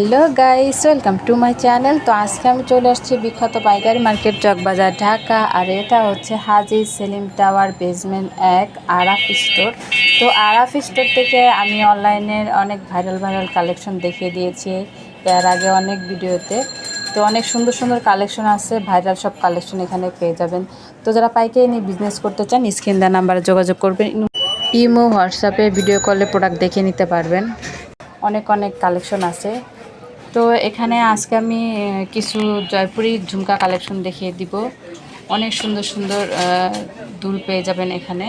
Hello guys, welcome to my channel. তো আজকে আমি চলে আসছি বিখ্যাত পাইকারি মার্কেট চকবাজার, ঢাকা। আর এটা হচ্ছে হাজি সেলিম টাওয়ার বেসমেন্ট এক আরাফ স্টোর তো আরাফ স্টোর থেকে আমি অনলাইনের অনেক ভাইরাল ভাইরাল কালেকশন দেখিয়ে দিয়েছি এর আগে অনেক ভিডিওতে তো অনেক সুন্দর সুন্দর কালেকশন আছে ভাইরাল সব কালেকশন এখানে পেয়ে যাবেন। তো যারা পাইকারি নিয়ে বিজনেস করতে চান স্ক্রিন দেওয়া নাম্বারে যোগাযোগ করবেন। ইমো, হোয়াটসঅ্যাপে ভিডিও কলে প্রোডাক্ট দেখে নিতে পারবেন। অনেক অনেক কালেকশন আছে। তো এখানে আজকে আমি কিছু জয়পুরি ঝুমকা কালেকশন দেখিয়ে দিব। অনেক সুন্দর সুন্দর দুল পেয়ে যাবেন এখানে।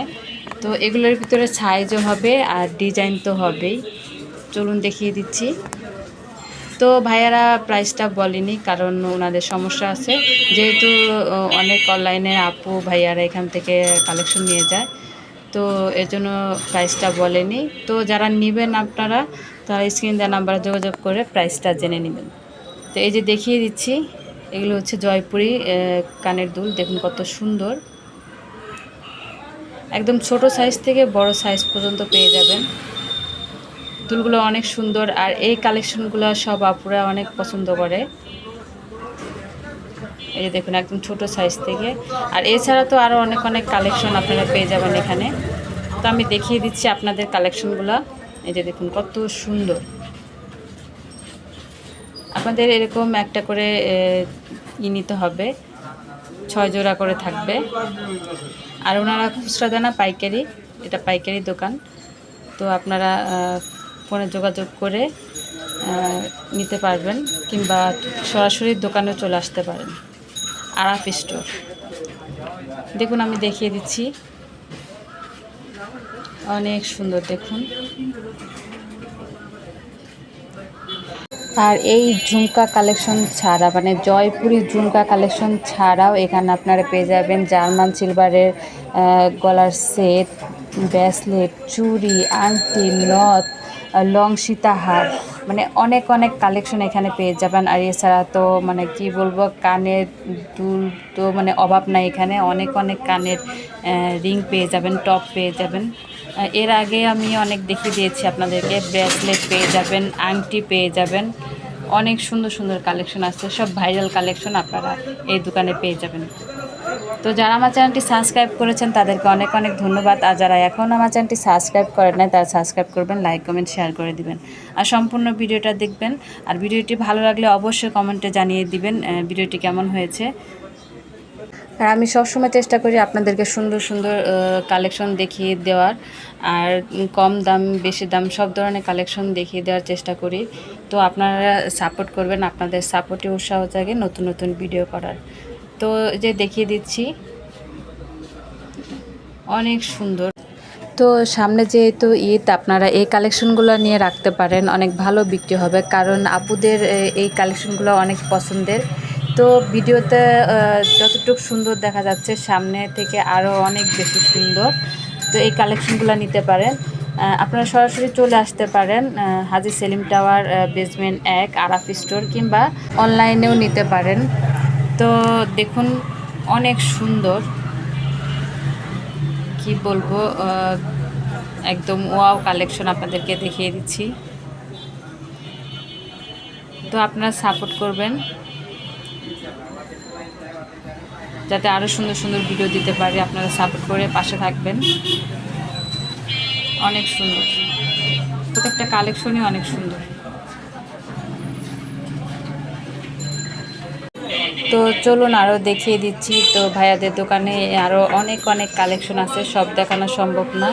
তো এগুলোর ভিতরে সাইজও হবে আর ডিজাইন তো হবেই। চলুন দেখিয়ে দিচ্ছি। তো ভাইয়ারা প্রাইসটা বলেনি কারণ ওনাদের সমস্যা আছে। যেহেতু অনেক অনলাইনে আপু, ভাইয়ারা এখান থেকে কালেকশন নিয়ে যায়। তো এর জন্য প্রাইসটা বলেনি। তো যারা নেবেন আপনারা, তারা স্ক্রিন দেওয়া নাম্বারে যোগাযোগ করে প্রাইসটা জেনে নেবেন। তো এই যে দেখিয়ে দিচ্ছি, এগুলো হচ্ছে জয়পুরি কানের দুল। দেখুন কত সুন্দর। একদম ছোট সাইজ থেকে বড় সাইজ পর্যন্ত পেয়ে যাবেন। দুলগুলো অনেক সুন্দর। আর এই কালেকশনগুলো সব আপুরা অনেক পছন্দ করে। এই যে দেখুন, একদম ছোট সাইজ থেকে। আর এছাড়া তো আরও অনেক অনেক কালেকশন আপনারা পেয়ে যাবেন এখানে। তো আমি দেখিয়ে দিচ্ছি আপনাদের কালেকশনগুলো এই যে দেখুন, কত সুন্দর। আপনাদের এরকম একটা করে ই নিতে হবে। ছয় জোড়া করে থাকবে। আর ওনারা খুচরা দেনা পাইকারি। এটা পাইকারি দোকান। তো আপনারা ফোনে যোগাযোগ করে নিতে পারবেন কিংবা সরাসরি দোকানেও চলে আসতে পারেন। আরাফ স্টোর। দেখুন, আমি দেখিয়ে দিচ্ছি। অনেক সুন্দর, দেখুন। আর এই ঝুমকা কালেকশন ছাড়া মানে জয়পুরি ঝুমকা কালেকশন ছাড়াও এখানে আপনারা পেয়ে যাবেন জার্মান সিলভারের গলার সেট ব্রেসলেট চুড়ি, আংটি, নথ লং সীতাহার। মানে অনেক অনেক কালেকশন এখানে পেয়ে যাবেন। আর এছাড়া তো মানে কি বলব, কানের দুল তো মানে অভাব নাই এখানে। অনেক অনেক কানের রিং পেয়ে যাবেন টপ পেয়ে যাবেন। এর আগে আমি অনেক দেখিয়ে দিয়েছি আপনাদেরকে। ব্রেসলেট পেয়ে যাবেন, আংটি পেয়ে যাবেন। অনেক সুন্দর সুন্দর কালেকশন আছে। সব ভাইরাল কালেকশন আপনারা এই দোকানে পেয়ে যাবেন। তো যারা আমার চ্যানেলটি সাবস্ক্রাইব করেছেন, তাদেরকে অনেক অনেক ধন্যবাদ। আর যারা এখন আমার চ্যানেলটি সাবস্ক্রাইব করেন নাই, তারা সাবস্ক্রাইব করবেন লাইক কমেন্ট শেয়ার করে দিবেন। আর সম্পূর্ণ ভিডিওটা দেখবেন। আর ভিডিওটি ভালো লাগলে অবশ্যই কমেন্টে জানিয়ে দিবেন ভিডিওটি কেমন হয়েছে। আর আমি সবসময় চেষ্টা করি আপনাদেরকে সুন্দর সুন্দর কালেকশন দেখিয়ে দেওয়ার। আর কম দাম, বেশি দাম, সব ধরনের কালেকশন দেখিয়ে দেওয়ার চেষ্টা করি। তো আপনারা সাপোর্ট করবেন, আপনাদের সাপোর্টে উৎসাহ জাগে নতুন নতুন ভিডিও করার। তো যে দেখিয়ে দিচ্ছি। অনেক সুন্দর। তো সামনে যেহেতু ঈদ, আপনারা এই কালেকশনগুলো নিয়ে রাখতে পারেন, অনেক ভালো বিক্রি হবে, কারণ আপুদের এই কালেকশনগুলো অনেক পছন্দের। তো ভিডিওতে যতটুকু সুন্দর দেখা যাচ্ছে, সামনে থেকে আরও অনেক বেশি সুন্দর। তো এই কালেকশনগুলো নিতে পারেন। আপনারা সরাসরি চলে আসতে পারেন হাজি সেলিম টাওয়ার বেসমেন্ট এক, আরাফ স্টোর কিংবা অনলাইনেও নিতে পারেন। তো দেখুন, অনেক সুন্দর। কি বলব একদম ওয়াও কালেকশন আপনাদেরকে দেখিয়ে দিচ্ছি। তো আপনারা সাপোর্ট করবেন, যাতে আরও সুন্দর সুন্দর ভিডিও দিতে পারি। আপনারা সাপোর্ট করে পাশে থাকবেন। অনেক সুন্দর। প্রত্যেকটা কালেকশনই অনেক সুন্দর। তো চলুন আরও দেখিয়ে দিচ্ছি। তো ভাইয়াদের দোকানে আরও অনেক অনেক কালেকশন আছে, সব দেখানো সম্ভব না।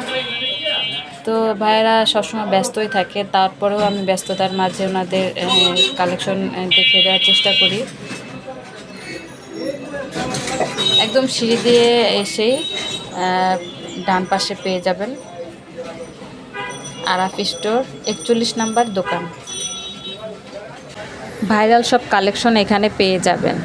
তো ভাইয়ারা সবসময় ব্যস্তই থাকে, তারপরেও আমি ব্যস্ততার মাঝে ওনাদের কালেকশন দেখিয়ে দেওয়ার চেষ্টা করি। একদম সিঁড়ি দিয়ে এসেই ডান পাশে পেয়ে যাবেন। আরাফ স্টোর, একচল্লিশ নাম্বার দোকান। ভাইরাল সব কালেকশন এখানে পেয়ে যাবেন।